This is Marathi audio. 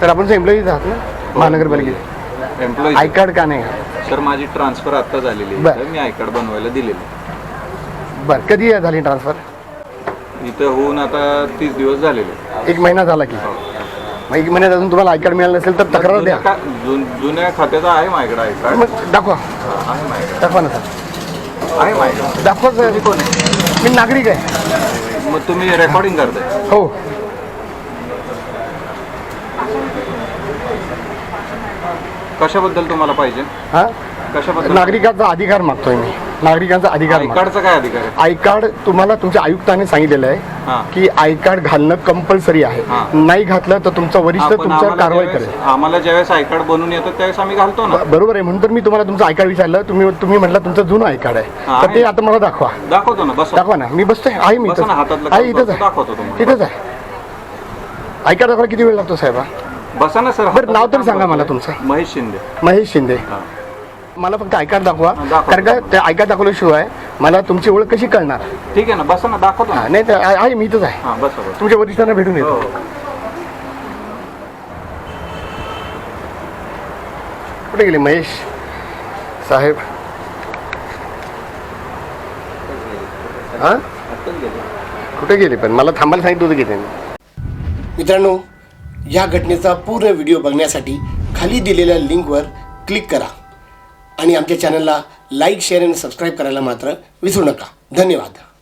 सर आपण एम्प्लॉईज आहात ना? महानगरपालिकेत. एम्प्लॉई आय कार्ड का नाही? आहे? सर माझी ट्रान्सफर आता झालेली बर. आहे. तर मी आय कार्ड बनवायला दिलेलं बरं कधी झाली ट्रान्सफर इथं होऊन आता तीस दिवस झालेले एक महिना झाला की. मग एक महिन्यात अजून तुम्हाला आय कार्ड मिळालं नसेल तर तक्रार द्या. जुन्या का- जुन- जुन्या खात्याचा आहे माझ्याकडे आय कार्ड मग दाखवा. आहे माझ्याकडे. दाखवा ना सर. आहे माझ्याकडे. दाखवा सर. मी नागरिक आहे. मग तुम्ही रेकॉर्डिंग करताय. हो. कशाबद्दल तुम्हाला पाहिजे? हां? कशाबद्दल? नागरिकांचा अधिकार मागतोय मी. नागरिकांचा अधिकार आय मागतोय. कार्डचा काय अधिकार आहे? आय कार्ड तुम्हाला तुमच्या आयुक्ताने सांगितलेलं आहे की आय कार्ड घालणं कंपल्सरी आहे. हां. नाही घातलं तर तुमचा वरिष्ठ आपण तुमच्यावर आम्हाला कारवाई ज्यावेळेस- करेल. आम्हाला ज्यावेळेस आय कार्ड बनवून येतं त्यावेळेस आम्ही घालतो ना. ब- बरोबर आहे. म्हणून तर मी तुम्हाला तुमचं आय कार्ड विचारलं. तुम्ही तुम्ही म्हटलं तुमचं जुनं आय कार्ड आहे. तर ते आहे. आता मला दाखवा. दाखवतो ना बस. दाखवा ना. मी बसतोय. आहे मी बसा इथंच. हातातलं आहे इथंच आहे. दाखवतो तुम्हाला. तिथंच आहे. आय कार्ड दाखवायला किती वेळ लागतो साहेबा? बसा ना सर. बरं, नाव तरी सांगा मला तुमचं. महेश शिंदे. महेश शिंदे. हां. मला फक्त आय कार्ड दाखवा हां. कारण का त्या आय कार्ड दाखवल्याशिवाय मला तुमची ओळख कशी कळणार? ठीक आहे ना बसा ना दाखवतो ना. हां, नाही तर आहे आहे, मी इथंच आहे. हां बसा बसा. तुमच्या वरिष्ठांना भेटून येतो. हो. कुठे गेले महेश साहेब? हां? कुठे गेले पण? मला थांबायला सांगितलं होतं की त्यांनी. मित्रांनो या घटनेचा पूर्ण व्हिडिओ बघण्यासाठी खाली दिलेल्या लिंकवर क्लिक करा. आणि आमच्या चॅनलला लाईक शेअर आणि सबस्क्राईब करायला मात्र विसरू नका. धन्यवाद.